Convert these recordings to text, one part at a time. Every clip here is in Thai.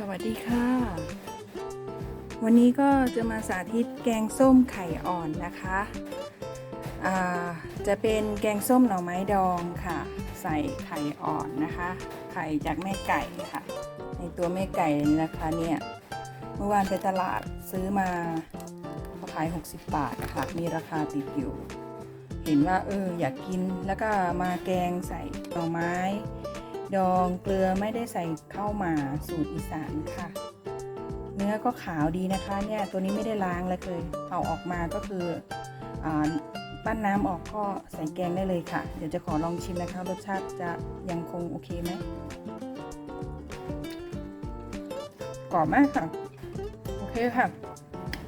สวัสดีค่ะ วันนี้ก็จะมาสาธิตแกงส้มไข่อ่อนนะคะจะเป็นแกงส้มหน่อไม้ดองค่ะ ใส่ไข่อ่อนนะคะ ไข่จากแม่ไก่ค่ะ ในตัวแม่ไก่นี่นะคะเนี่ยเมื่อวานไปตลาดซื้อมาเขาขาย 60 บาทค่ะ มีราคาติดอยู่ เห็นว่าเอออยากกินแล้วก็มาแกงใส่หน่อไม้ ดองเกลือไม่ได้ใส่เข้ามาสูตรอีสานค่ะ เนื้อก็ขาวดีนะคะเนี่ยตัวนี้ไม่ได้ล้างเลยเคยเอาออกมาก็คืออปั้นน้ำออกก็ใส่แกงได้เลยค่ะ เดี๋ยวจะขอลองชิมนะคะ รสชาติจะยังคงโอเคไหมกรอบมากค่ะ โอเคค่ะ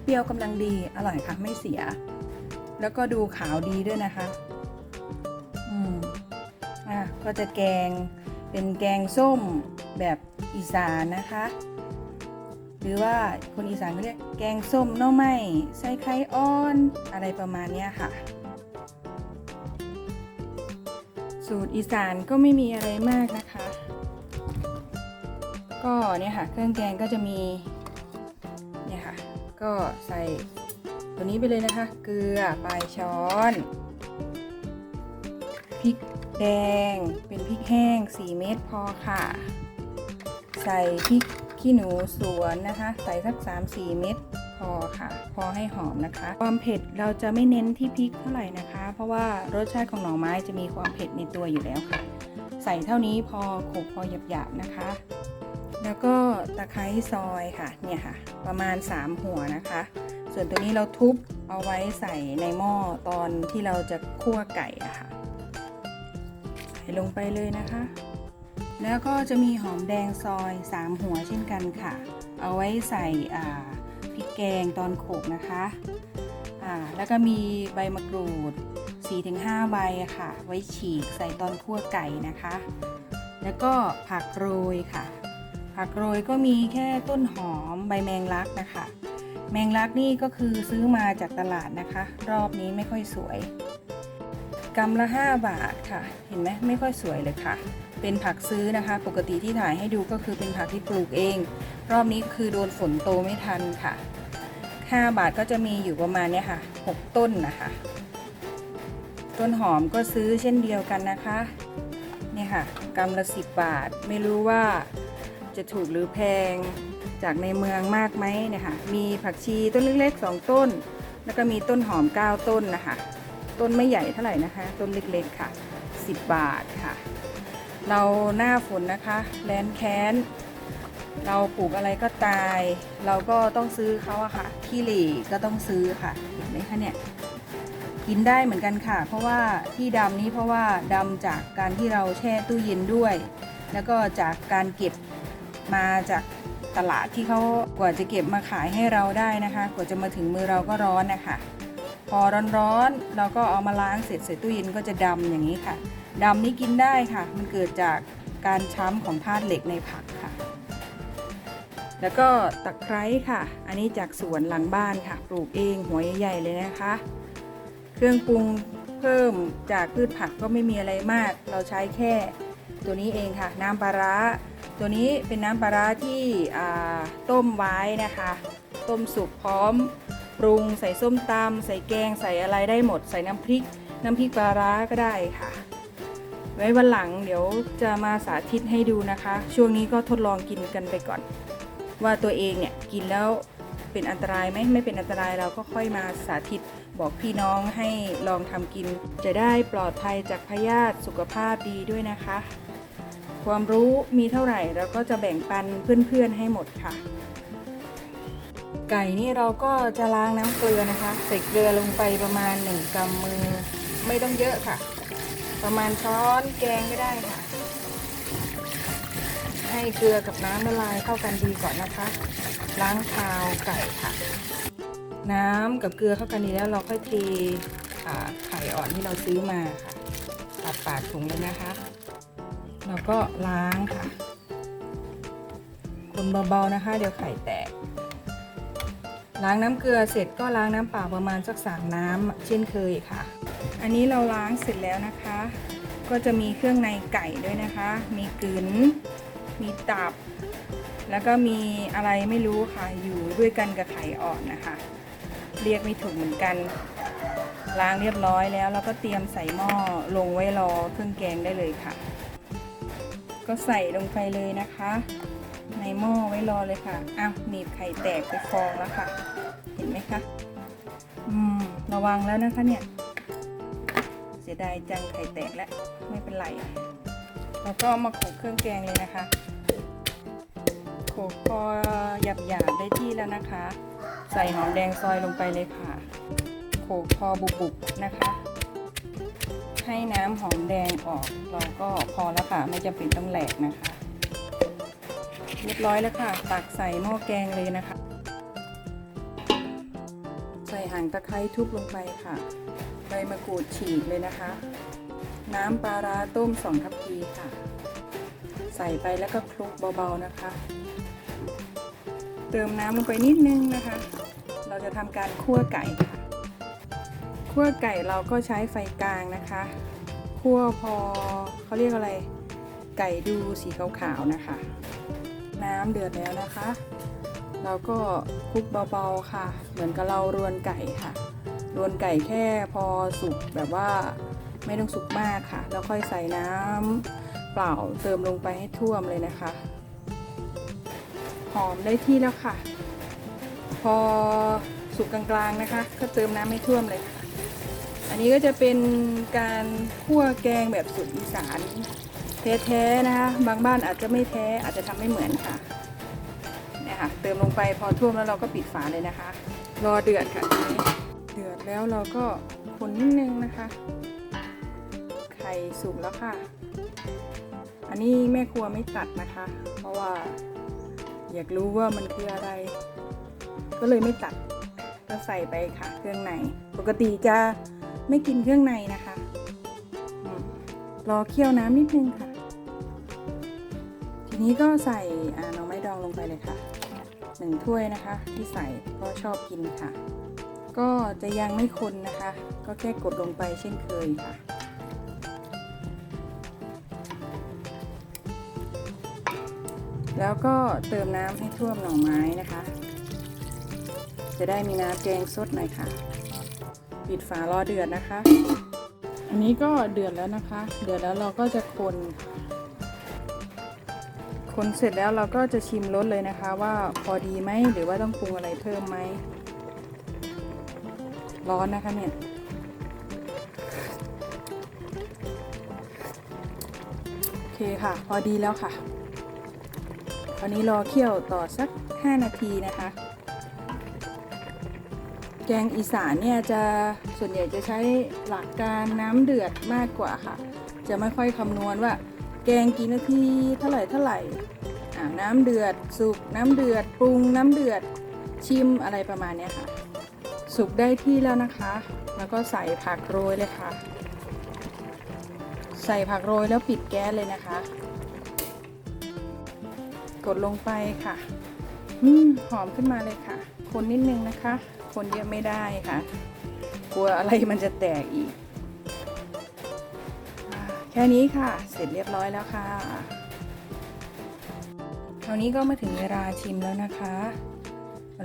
เปรี้ยวกำลังดีอร่อยค่ะไม่เสีย แล้วก็ดูขาวดีด้วยนะคะ อืมอะก็จะแกง เป็นแกงส้มแบบอีสานนะคะ หรือว่าคนอีสานเขาเรียกแกงส้มน่อไม้ใส่ไข่อ่อนอะไรประมาณนี้ค่ะ สูตรอีสานก็ไม่มีอะไรมากนะคะ ก็เนี่ยค่ะ เครื่องแกงก็จะมีเนี่ยค่ะ ก็ใส่ตัวนี้ไปเลยนะคะ เกลือปลายช้อน แดง เป็นพริกแห้ง 4 เม็ดพอค่ะ ใส่พริกขี้หนูสวนนะคะ ใส่สัก 3-4 เม็ดพอค่ะ พอให้หอมนะคะ ความเผ็ดเราจะไม่เน้นที่พริกเท่าไหร่นะคะ เพราะว่ารสชาติของหน่อไม้จะมีความเผ็ดในตัวอยู่แล้วค่ะ ใส่เท่านี้พอขลกพอหยาบๆนะคะ แล้วก็ตะไคร้ซอยค่ะ เนี่ยค่ะ ประมาณ 3 หัวนะคะ ส่วนตัวนี้เราทุบเอาไว้ใส่ในหม้อตอนที่เราจะคั่วไก่อะค่ะ ลงไปเลยนะคะ แล้วก็จะมีหอมแดงซอย 3 หัวเช่นกันค่ะ เอาไว้ใส่พริกแกงตอนโขกนะคะแล้วก็มีใบมะกรูด 4-5 ใบค่ะ ไว้ฉีกใส่ตอนคั่วไก่นะคะ แล้วก็ผักโรยค่ะ ผักโรยก็มีแค่ต้นหอมใบแมงลักนะคะ แมงลักนี่ก็คือซื้อมาจากตลาดนะคะ รอบนี้ไม่ค่อยสวย กำละ 5 บาทค่ะ เห็นไหมไม่ค่อยสวยเลยค่ะ เป็นผักซื้อนะคะ ปกติที่ถ่ายให้ดูก็คือเป็นผักที่ปลูกเอง รอบนี้คือโดนฝนโตไม่ทันค่ะ 5 บาทก็จะมีอยู่ประมาณเนี้ยค่ะ 6 ต้นนะคะ ต้นหอมก็ซื้อเช่นเดียวกันนะคะเนี่ยค่ะกำละ 10 บาท ไม่รู้ว่าจะถูกหรือแพงจากในเมืองมากไหมเนี่ยค่ะมีผักชีต้นเล็กๆ 2 ต้น แล้วก็มีต้นหอม 9 ต้นนะคะ ต้นไม่ใหญ่เท่าไหร่นะคะ ต้นเล็กๆค่ะ 10 บาทค่ะ เราหน้าฝนนะคะแลนแค้น เราปลูกอะไรก็ตาย เราก็ต้องซื้อเขาอะค่ะขี้เหร่ก็ต้องซื้อค่ะเห็นไหมคะเนี่ยกินได้เหมือนกันค่ะ เพราะว่าที่ดำนี้เพราะว่าดำจากการที่เราแช่ตู้เย็นด้วย แล้วก็จากการเก็บมาจากตลาดที่เขากว่าจะเก็บมาขายให้เราได้นะคะ กว่าจะมาถึงมือเราก็ร้อนนะคะ พอร้อนๆเราก็เอามาล้างเสร็จใส่ตู้เย็นก็จะดำอย่างนี้ค่ะดำนี่กินได้ค่ะ มันเกิดจากการช้ำของธาตุเหล็กในผักค่ะ แล้วก็ตะไคร้ค่ะ อันนี้จากสวนหลังบ้านค่ะ ปลูกเองหัวใหญ่ๆเลยนะคะ เครื่องปรุงเพิ่มจากพืชผักก็ไม่มีอะไรมาก เราใช้แค่ตัวนี้เองค่ะ น้ำปลาร้าตัวนี้เป็นน้ำปลาร้าที่ต้มไว้นะคะ ต้มสุกพร้อม ปรุง ใส่ส้มตำใส่แกงใส่อะไรได้หมด ใส่น้ำพริก น้ำพริกปลาร้าก็ได้ค่ะ ไว้วันหลังเดี๋ยวจะมาสาธิตให้ดูนะคะ ช่วงนี้ก็ทดลองกินกันไปก่อน ว่าตัวเองเนี่ยกินแล้วเป็นอันตรายไหมไม่เป็นอันตรายเราก็ค่อยมาสาธิตบอกพี่น้องให้ลองทำกิน จะได้ปลอดภัยจากพยาธิสุขภาพดีด้วยนะคะ ความรู้มีเท่าไหร่เราก็จะแบ่งปันเพื่อนๆให้หมดค่ะ ไก่นี่เราก็จะล้างน้ำเกลือนะคะใส่เกลือลงไปประมาณ1กำมือ ไม่ต้องเยอะค่ะ ประมาณช้อนแกงก็ได้ค่ะ ให้เกลือกับน้ำละลายเข้ากันดีก่อนนะคะ ล้างคาวไก่ค่ะ น้ำกับเกลือเข้ากันดีแล้วเราค่อยเทไข่อ่อนที่เราซื้อมาค่ะตัดปากถุงเลยนะคะ แล้วก็ล้างค่ะ คนเบาๆนะคะ เดี๋ยวไข่แตก ล้างน้ำเกลือเสร็จก็ล้างน้ำเปล่าประมาณสักสามน้ำเช่นเคยค่ะ อันนี้เราล้างเสร็จแล้วนะคะ ก็จะมีเครื่องในไก่ด้วยนะคะ มีกลืนมีตับ แล้วก็มีอะไรไม่รู้ค่ะอยู่ด้วยกันกับไข่อ่อนนะคะ เรียกไม่ถูกเหมือนกันล้างเรียบร้อยแล้วแล้วก็เตรียมใส่หม้อลงไว้รอเครื่องแกงได้เลยค่ะ ก็ใส่ลงไปเลยนะคะ หม้อไว้รอเลยค่ะ อ้าวหนีบไข่แตกไปฟองแล้วค่ะ เห็นไหมคะ อืม ระวังแล้วนะคะเนี่ย เสียดายจังไข่แตกแล้ว ไม่เป็นไร แล้วก็มาโขลกเครื่องแกงเลยนะคะ โขลกพอหยาบๆได้ที่แล้วนะคะ ใส่หอมแดงซอยลงไปเลยค่ะ โขลกพอบุบๆนะคะ ให้น้ำหอมแดงออกเราก็พอแล้วค่ะ ไม่จำเป็นต้องแหลกนะคะ เรียบร้อยแล้วค่ะ ตักใส่หม้อแกงเลยนะคะ ใส่หางตะไคร้ทุบลงไปค่ะ ใบมะกรูดฉีกเลยนะคะ น้ำปลาร้าต้มสองทัพพีค่ะ ใส่ไปแล้วก็คลุกเบาๆนะคะ เติมน้ำลงไปนิดนึงนะคะ เราจะทำการคั่วไก่ค่ะคั่วไก่เราก็ใช้ไฟกลางนะคะคั่วพอเขาเรียกอะไร ไก่ดูสีขาวๆนะคะ น้ำเดือดแล้วนะคะ เราก็คลุกเบาๆค่ะ เหมือนกับเรารวนไก่ค่ะ รวนไก่แค่พอสุกแบบว่าไม่ต้องสุกมากค่ะ แล้วค่อยใส่น้ำเปล่าเติมลงไปให้ท่วมเลยนะคะ หอมได้ที่แล้วค่ะ พอสุกกลางๆนะคะ ก็เติมน้ำให้ท่วมเลยค่ะ อันนี้ก็จะเป็นการคั่วแกงแบบสูตรอีสาน แท้ๆนะคะ บางบ้านอาจจะไม่แท้อาจจะทำไม่เหมือนค่ะเนี่ยค่ะ เติมลงไปพอท่วมแล้วเราก็ปิดฝาเลยนะคะ รอเดือดค่ะเดือดแล้วเราก็คนนิดนึงนะคะ ไข่สุกแล้วค่ะ อันนี้แม่ครัวไม่ตัดนะคะ เพราะว่าอยากรู้ว่ามันคืออะไร ก็เลยไม่ตัดก็ใส่ไปค่ะ เครื่องใน ปกติจะไม่กินเครื่องในนะคะรอเคี่ยวน้ำนิดนึงค่ะ ทีนี้ก็ใส่น่อไม้ดองลงไปเลยค่ะหนึ่งถ้วยนะคะ ที่ใส่ก็ชอบกินค่ะ ก็จะยังไม่คนนะคะ ก็แค่กดลงไปเช่นเคยค่ะแล้วก็เติมน้ำให้ท่วมหน่อไม้นะคะ จะได้มีน้ำแกงสดหน่อยค่ะ ปิดฝารอเดือดนะคะ อันนี้ก็เดือดแล้วนะคะ เดือดแล้วเราก็จะคนค คนเสร็จแล้วเราก็จะชิมรสเลยนะคะ ว่าพอดีไหมหรือว่าต้องปรุงอะไรเพิ่มไหม ร้อนนะคะเนี่ยโอเคค่ะ พอดีแล้วค่ะตอนนี้รอเคี่ยวต่อสัก 5 นาทีนะคะ แกงอีสานเนี่ยจะส่วนใหญ่จะใช้หลักการน้ำเดือดมากกว่าค่ะ จะไม่ค่อยคำนวณว่า แกงกี่นาทีเท่าไหร่เท่าไหร่น้ำเดือดสุกน้ำเดือดปรุงน้ำเดือดชิมอะไรประมาณนี้ค่ะ สุกได้ที่แล้วนะคะ แล้วก็ใส่ผักโรยเลยค่ะ ใส่ผักโรยแล้วปิดแก๊สเลยนะคะ กดลงไปค่ะอืมหอมขึ้นมาเลยค่ะ คนนิดนึงนะคะ คนเยอะไม่ได้ค่ะ กลัวอะไรมันจะแตกอีก ค่นี้ค่ะ เสร็จเรียบร้อยแล้วค่ะ คราวนี้ก็มาถึงเวลาชิมแล้วนะคะ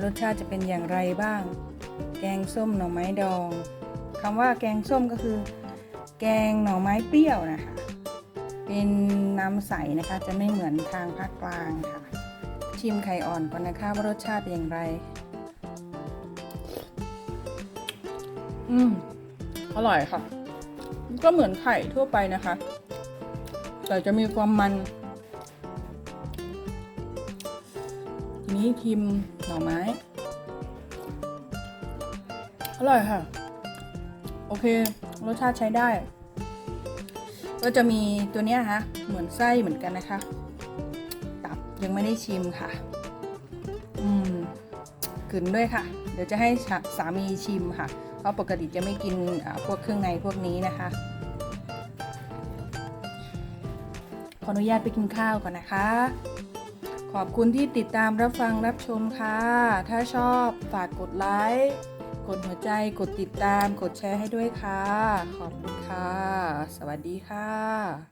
รสชาติจะเป็นอย่างไรบ้าง แกงส้มหน่อไม้ดองคำว่าแกงส้มก็คือ แกงหน่อไม้เปรี้ยวนะคะ เป็นน้ำใสนะคะ จะไม่เหมือนทางภาคกลางค่ะ ชิมไข่อ่อนก่อนนะคะว่ารสชาติเป็นอย่างไร อืม อร่อยค่ะ ก็เหมือนไข่ทั่วไปนะคะ แต่จะมีความมันทีนี้ทิมหน่อไม้ อร่อยค่ะ โอเค รสชาติใช้ได้ ก็จะมีตัวเนี้ยนะเหมือนไส้เหมือนกันนะคะ ตับยังไม่ได้ชิมค่ะ อืมกลืนด้วยค่ะ เดี๋ยวจะให้สามีชิมค่ะ เพราะปกติจะไม่กินพวกเครื่องในพวกนี้นะคะ ขออนุญาตไปกินข้าวก่อนนะคะ ขอบคุณที่ติดตามรับฟังรับชมค่ะ ถ้าชอบฝากกดไลค์กดหัวใจกดติดตามกดแชร์ให้ด้วยค่ะ ขอบคุณค่ะ สวัสดีค่ะ